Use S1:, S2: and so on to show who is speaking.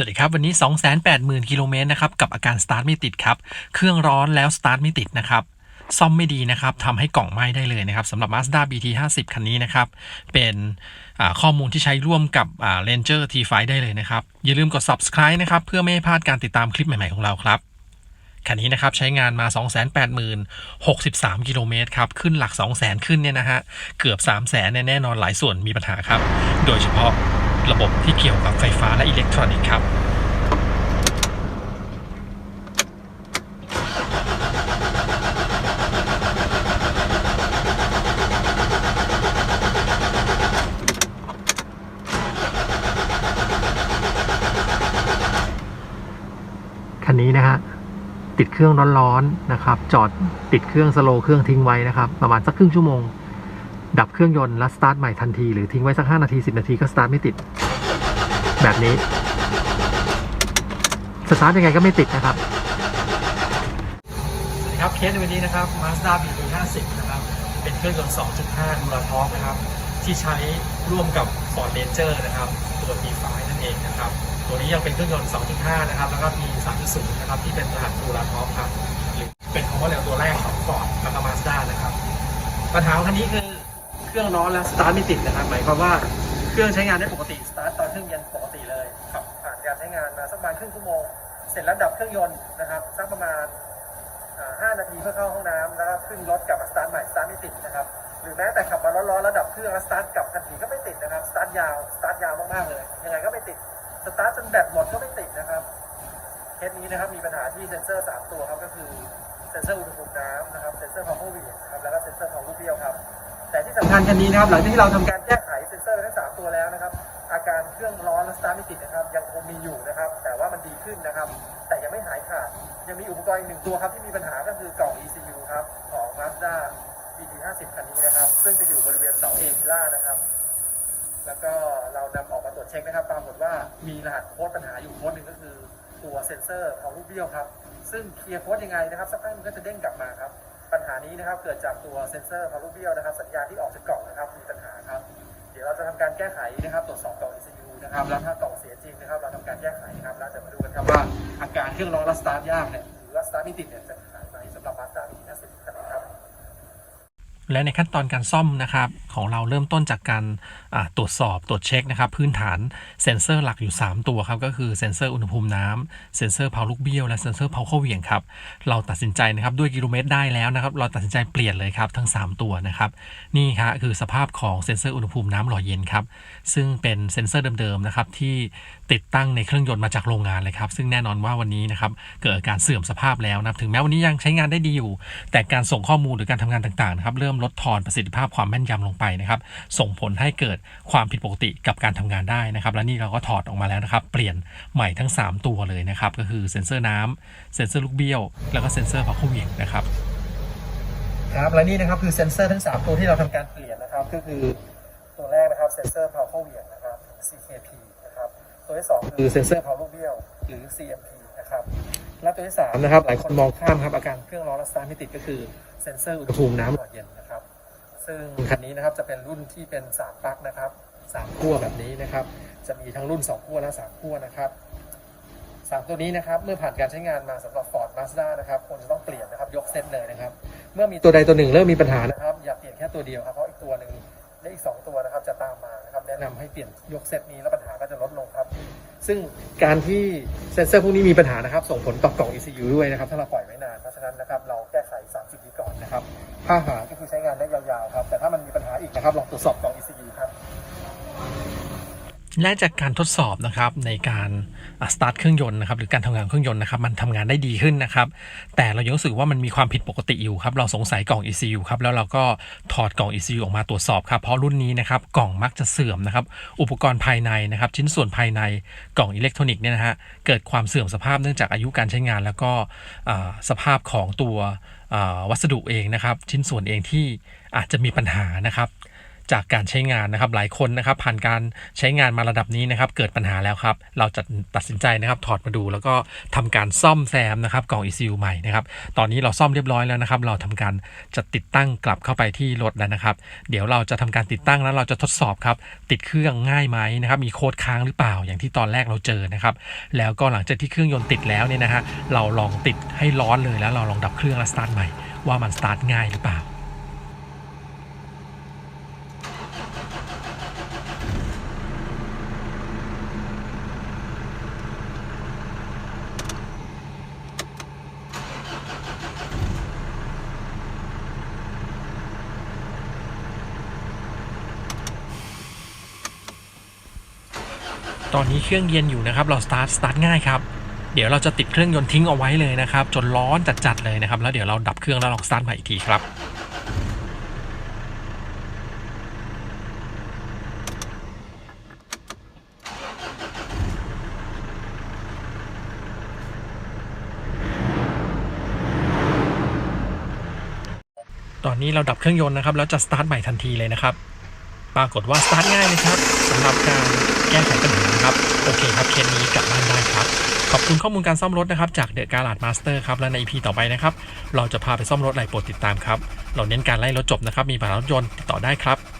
S1: วัสดีครับ วันนี้ 280,000 กิโลเมตรนะครับ กับอาการสตาร์ทไม่ติดครับ เครื่องร้อนแล้วสตาร์ทไม่ติดนะครับ ซ่อมไม่ดีนะครับทำให้กล่องไหม้ได้เลยนะครับสำหรับ Mazda BT 50 คันนี้นะครับ เป็นข้อมูลที่ใช้ร่วมกับ Ranger T5 ได้เลยนะครับ อย่าลืมกด subscribe นะครับ เพื่อไม่ให้พลาดการติดตามคลิปใหม่ๆของเราครับคันนี้นะครับใช้งานมา 280,063 กิโลเมตรครับ ขึ้นหลัก 200,000 ขึ้นเนี่ยนะฮะ เกือบ 300,000 แน่นอนหลายส่วนมีปัญหาครับ โดยเฉพาะ ระบบที่เกี่ยวกับไฟฟ้าและอิเล็กทรอนิกส์ครับคันนี้นะฮะติดเครื่องร้อนๆนะครับ จอดติดเครื่องสโลเครื่องทิ้งไว้นะครับ ประมาณสักครึ่งชั่วโมง ดับเครื่องยนต์แล้วสตาร์ทใหม่ทันทีหรือทิ้งไว้สัก 5 นาที 10 นาทีก็สตาร์ทไม่ติด แบบนี้ สตาร์ทยังไงก็ไม่ติดนะครับสวัสดีครับเคสในวันนี้นะครับ Mazda BT 50 นะครับเป็นเครื่องยนต์ 2.5 ดูราท็อกนะครับ ที่ใช้ร่วมกับ Ford Ranger นะครับ ตัว T5 นั่นเองนะครับ ตัวนี้ยังเป็นเครื่องยนต์ 2.5 นะครับ แล้วก็มี 3.0 นะครับ ที่เป็นรหัสดูราท็อกครับหรือเป็นคอมเมอร์เรลตัวแรกของ Ford แล้วก็ Mazda นะครับปัญหาของคันนี้คือ เครื่องร้อนแล้วสตาร์ทไม่ติดนะครับหมายความว่าเครื่องใช้งานได้ปกติสตาร์ทตอนเครื่องเย็นปกติเลยขับผ่านการใช้งานมาสักประมาณครึ่งชั่วโมง เสร็จแล้วดับเครื่องยนต์นะครับสักประมาณอ่า5นาทีเพื่อเข้าห้องน้ำแล้วก็ขึ้นรถกลับมาสตาร์ทใหม่สตาร์ทไม่ติดนะครับหรือแม้แต่ขับมาร้อนๆแล้วดับเครื่องแล้วสตาร์ทกลับทันทีก็ไม่ติดนะครับสตาร์ทยาวสตาร์ทยาวมากๆเลยยังไงก็ไม่ติดสตาร์ทจนแบตหมดก็ไม่ติดนะครับเคสนี้นะครับมีปัญหาที่เซ็นเซอร์ 3 ตัวครับก็คือเซ็นเซอร์อุณหภูมิน้ำนะครับเซ็นเซอร์ของโควิดนะครับแล้วก็เซ็นเซอร์ของลูกเบี้ยวครับ แต่ที่สำคัญคันนี้นะครับหลังจากที่เราทำการแก้ไขเซ็นเซอร์ทั้งสามตัวแล้วนะครับ อาการเครื่องร้อนและสตาร์ทไม่ติดนะครับ ยังคงมีอยู่นะครับ แต่ว่ามันดีขึ้นนะครับ แต่ยังไม่หายขาดยังมีอุปกรณ์อีกหนึ่งตัวครับที่มีปัญหาก็คือกล่อง ECU ครับของ Mazda BT 50คันนี้นะครับ ซึ่งจะอยู่บริเวณเสา A พิล่านะครับ แล้วก็เรานำออกมาตรวจเช็คนะครับ ปรากฏว่ามีรหัสโค้ดปัญหาอยู่โค้ดหนึ่งก็คือตัวเซ็นเซอร์ของลูกเบี้ยวครับ ซึ่งเคลียร์โค้ดยังไงนะครับสักพักมันก็จะเด้งกลับมาครับ ปัญหานี้นะครับเกิดจากตัวเซ็นเซอร์พารูเบี้ยลนะครับสัญญาณที่ออกจากกล่องนะครับมีปัญหาครับ เดี๋ยวเราจะทำการแก้ไขนะครับตรวจสอบกล่อง ECU นะครับแล้วถ้ากล่องเสียจริงนะครับ เราทำการแก้ไขนะครับแล้วจะมาดูกันครับว่าอาการเครื่องร้อนและสตาร์ทยากเนี่ยหรือว่าสตาร์ทไม่ติดเนี่ยจะหายไหมสำหรับ Mazda BT 50คันนี้ครับ และในขั้นตอนการซ่อมนะครับของเราเริ่มต้นจากการตรวจสอบตรวจเช็คนะครับ พื้นฐานเซ็นเซอร์หลักอยู่ 3 ตัวครับก็คือเซ็นเซอร์อุณหภูมิน้ำเซ็นเซอร์เผาลูกเบี้ยวและเซ็นเซอร์เผาเข้าเหวี่ยงครับเราตัดสินใจนะครับด้วยกิโลเมตรได้แล้วนะครับ เราตัดสินใจเปลี่ยนเลยครับทั้ง 3 ตัวนะครับนี่ครับคือสภาพของเซ็นเซอร์อุณหภูมิน้ำหล่อเย็นครับซึ่งเป็นเซ็นเซอร์เดิมๆนะครับที่ติดตั้งในเครื่องยนต์มาจากโรงงานเลยครับ ซึ่งแน่นอนว่าวันนี้นะครับเกิดอาการเสื่อมสภาพแล้วนะถึงแม้วันนี้ยังใช้งานได้ดีอยู่ แต่การส่งข้อมูลหรือการทำงานต่างๆนะครับเริ่มลดทอนประสิทธิภาพความแม่นยำลงไปนะครับส่งผลให้เกิดความผิดปกติกับการทำงานได้นะครับ และนี่เราก็ถอดออกมาแล้วนะครับ เปลี่ยนใหม่ทั้ง 3 ตัวเลยนะครับ ก็คือเซ็นเซอร์น้ำเซ็นเซอร์ลูกเบี้ยว แล้วก็เซ็นเซอร์พักเหวี่ยงนะครับครับและนี่นะครับคือเซ็นเซอร์ทั้ง 3 ตัวที่เราทำการเปลี่ยนนะครับ ก็คือตัวแรกนะครับเซ็นเซอร์เผาเข้าเหวี่ยงนะครับ CKP นะครับตัวที่ 2 คือเซ็นเซอร์เผาลูกเบี้ยวหรือ CMP นะครับและตัวที่3นะครับหลายคนมองข้ามครับอาการเครื่องร้อนและสตาร์ทไม่ติดก็คือเซ็นเซอร์อุณหภูมิน้ำหล่อเย็นนะครับ ซึ่งคันนี้นะครับจะเป็นรุ่นที่เป็น3ปลั๊กนะครับ3ขั้วแบบนี้นะครับ จะมีทั้งรุ่น2ขั้วและ3ขั้วนะครับสามตัวนี้นะครับเมื่อผ่านการใช้งานมาสำหรับ Ford Mazda นะครับควรจะต้องเปลี่ยนนะครับยกเซตเลยนะครับเมื่อมีตัวใดตัวหนึ่งเริ่มมีปัญหานะครับอย่าเปลี่ยนแค่ตัวเดียวครับเพราะอีกตัวหนึ่งและอีก 2 ตัวนะครับจะตามมานะครับแนะนำให้เปลี่ยนยกเซตนี้แล้วปัญหาก็จะลดลงครับ ซึ่งการที่เซ็นเซอร์พวกนี้มีปัญหานะครับ ส่งผลต่อกล่อง ECU ด้วยนะครับ ถ้าเราปล่อยไว้นานเพราะฉะนั้นนะครับเราแก้ไข 30วิก่อนนะ ข้าหาก็คือใช้งานได้ยาวๆครับ แต่ถ้ามันมีปัญหาอีกนะครับ ลองตรวจสอบกล่อง ECU และจากการทดสอบนะครับในการสตาร์ทเครื่องยนต์นะครับหรือการทำงานเครื่องยนต์นะครับมันทำงานได้ดีขึ้นนะครับแต่เรายังรู้สึกว่ามันมีความผิดปกติอยู่ครับเราสงสัยกล่อง ECU ครับแล้วเราก็ถอดกล่อง ECU ออกมาตรวจสอบครับเพราะรุ่นนี้นะครับกล่องมักจะเสื่อมนะครับอุปกรณ์ภายในนะครับชิ้นส่วนภายในกล่องอิเล็กทรอนิกส์เนี่ยนะฮะเกิดความเสื่อมสภาพเนื่องจากอายุการใช้งาน แล้วก็สภาพของตัววัสดุเองนะครับชิ้นส่วนเองที่อาจจะมีปัญหานะครับ จากการใช้งานนะครับหลายคนนะครับผ่านการใช้งานมาระดับนี้นะครับเกิดปัญหาแล้วครับ เราจะตัดสินใจนะครับถอดมาดู แล้วก็ทำการซ่อมแซมนะครับกล่อง ECU ใหม่นะครับตอนนี้เราซ่อมเรียบร้อยแล้วนะครับ เราทำการจะติดตั้งกลับเข้าไปที่รถแล้วนะครับ เดี๋ยวเราจะทำการติดตั้งแล้วเราจะทดสอบครับติดเครื่องง่ายไหมนะครับมีโค้ดค้างหรือเปล่าอย่างที่ตอนแรกเราเจอนะครับแล้วก็หลังจากที่เครื่องยนต์ติดแล้วเนี่ยนะฮะเราลองติดให้ร้อนเลยแล้วเราลองดับเครื่องแล้วสตาร์ทใหม่ว่ามันสตาร์ทง่ายหรือเปล่า ตอนนี้เครื่องเย็นอยู่นะครับ เราสตาร์ทสตาร์ทง่ายครับ เดี๋ยวเราจะติดเครื่องยนต์ทิ้งเอาไว้เลยนะครับ จนร้อนจัดๆเลยนะครับ แล้วเดี๋ยวเราดับเครื่องแล้วลองสตาร์ทใหม่อีกทีครับตอนนี้เราดับเครื่องยนต์นะครับแล้วจะสตาร์ทใหม่ทันทีเลยนะครับ ปรากฏว่าสตาร์ทง่ายเลยครับสำหรับการ แก้ไขปัญหานะครับ โอเคครับเคสนี้กลับบ้านได้ครับ ขอบคุณข้อมูลการซ่อมรถนะครับ จากเดอะการ์ดมาสเตอร์ครับ และใน EP ต่อไปนะครับ เราจะพาไปซ่อมรถอะไรโปรดติดตามครับ เราเน้นการไล่รถจบนะครับ มีปัญหารถยนต์ติดต่อได้ครับ